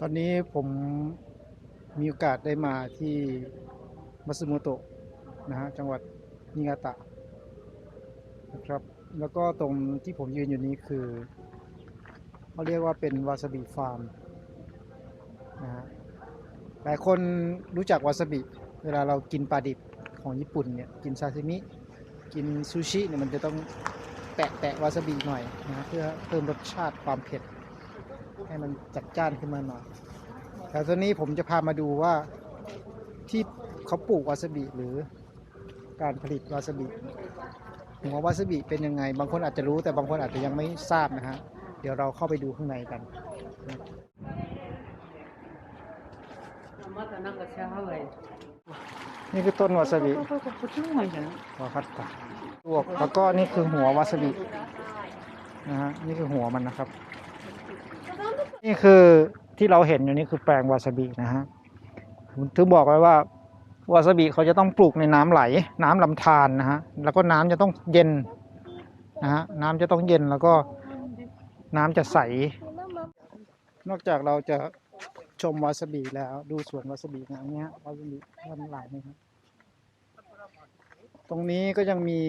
ตอนนี้ผมมีโอกาสได้มาที่มัตสึโมโตะนะฮะจังหวัดนิงาตะนะครับ แล้วก็ตรงที่ผมยืนอยู่นี้คือเขาเรียกว่าเป็นวาซาบิฟาร์มนะฮะหลายคนรู้จักวาซาบิ เวลาเรากินปลาดิบของญี่ปุ่นเนี่ยกินซาซิมิ กินซูชิเนี่ยมันจะต้องแตะแตะวาซาบิหน่อยนะเพื่อเพิ่มรสชาติความเผ็ด ให้มันจัดจ้านขึ้นมาหน่อย แต่ตอนนี้ผมจะพามาดูว่าที่เขาปลูกวาซาบิหรือการผลิตวาซาบิหัววาซาบิเป็นยังไง บางคนอาจจะรู้แต่บางคนอาจจะยังไม่ทราบนะฮะ เดี๋ยวเราเข้าไปดูข้างในกันนี่คือต้นวาซาบิวาคัตตาลวแล้วก็นี่คือหัววาซาบินะฮะ นี่คือหัวมันนะครับ นี่คือที่เราเห็นอยู่นี่คือแปลงวาซาบินะฮะผมถึงบอกไว้ว่าวาซาบิเขาจะต้องปลูกในน้ำไหล น้ำลำธารนะฮะแล้วก็น้ำจะต้องเย็นนะฮะน้ำจะต้องเย็นแล้วก็น้ำจะใส นอกจากเราจะชมวาซาบิแล้วดูสวนวาซาบินะเนี้ยวาซาบิมันหลายนะครับตรงนี้ก็ยังมี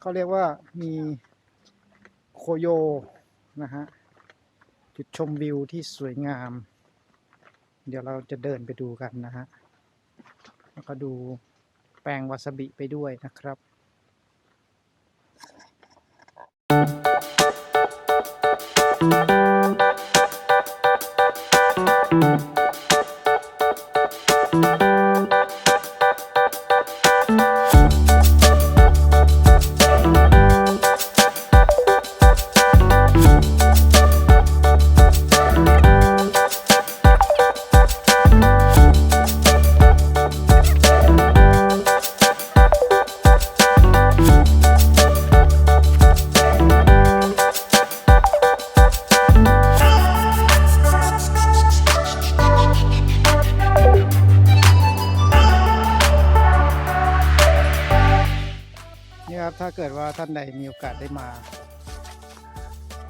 เขาเรียกว่ามีโคโยนะฮะ จุดชมวิวที่สวยงาม เดี๋ยวเราจะเดินไปดูกันนะฮะ แล้วก็ดูแปลงวาซาบิไปด้วยนะครับ ครับ ถ้าเกิดว่าท่านใดมีโอกาสได้มา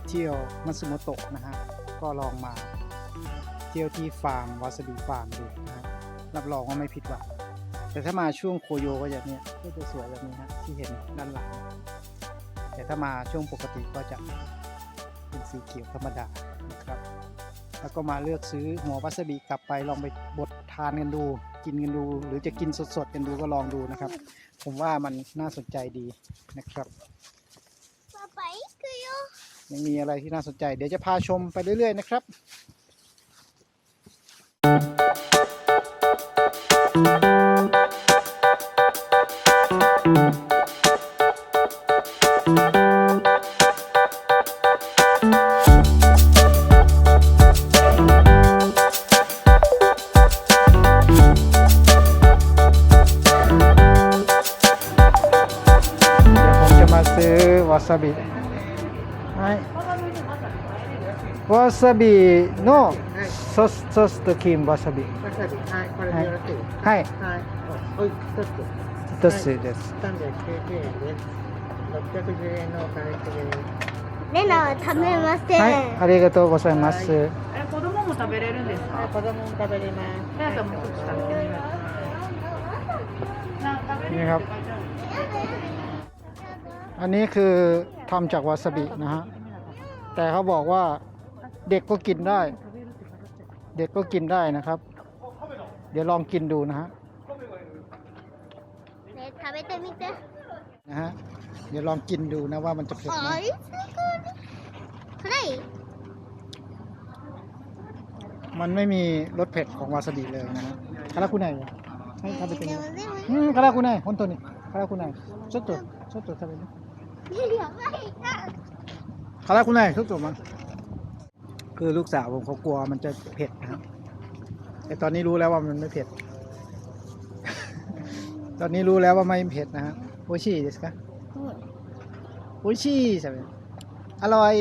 เที่ยวมัตสึโมโตะนะฮะก็ลองมาเที่ยวที่ฟาร์มวาซาบิฟาร์มดูนะฮะรับรองว่าไม่ผิดหวังแต่ถ้ามาช่วงโคโยก็จะเนี่ยก็จะสวยแบบนี้ฮะที่เห็นด้านหลัง แต่ถ้ามาช่วงปกติก็จะเป็นสีเขียวธรรมดานะครับ แล้วก็มาเลือกซื้อหัววาซาบิกลับไปลองไปบดทานกันดู กินกันดู หรือจะกินสดๆกันดูก็ลองดูนะครับ ผมว่ามันน่าสนใจดีนะครับยังมีอะไรที่น่าสนใจเดี๋ยวจะพาชมไปเรื่อย ๆ นะครับ さび。はい。わさびのソススと金わさび。はいこれでよろしいですか？はい。はい。一つ。です390円です610円のお返レナは食べません、はい、ありがとうございます、はい、子供も食べれるんですか、はい、子供も食べれますレナさんも食べてみますな食べれいる อันนี้คือทำจากวาซาบินะฮะ แต่เขาบอกว่าเด็กก็กินได้ เด็กก็กินได้นะครับ เดี๋ยวลองกินดูนะฮะ ね食べてみて。 นะฮะ เดี๋ยวลองกินดูนะว่ามันจะเผ็ดไหม あいつ辛い？ มันไม่มีรสเผ็ดของวาซาบิเลยนะฮะคาราคุไนให้食べてみでるもでもうん辛くない本当に辛くないちょっとちょっと食べる เขาแล้วคุณนายทุกตัวมั้งคือลูกสาวผมเขากลัวมันจะเผ็ดนะครับแต่ตอนนี้รู้แล้วว่ามันไม่เผ็ด ตอนนี้รู้แล้วว่าไม่เผ็ดนะฮะโอชิเดสกะโอชีใช่ไหมอร่อย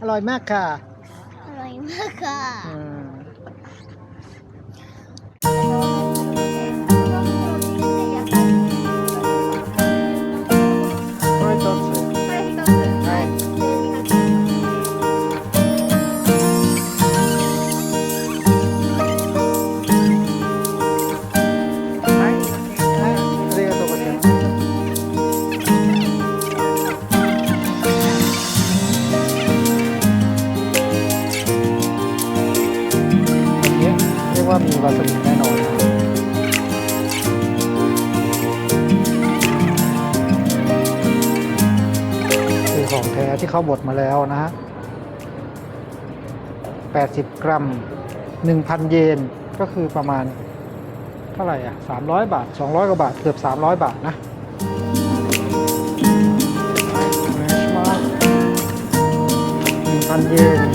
อร่อยมากค่ะ อร่อยมากค่ะ ว่ามีวาซาบิแน่นอนนะคือของแท้ที่เขาบดมาแล้วนะฮะ 80 กรัม 1,000 เยนก็คือประมาณ เท่าไหร่อะ 300 บาท 200 กว่าบาท เกือบ 300 บาทนะ1,000 เยน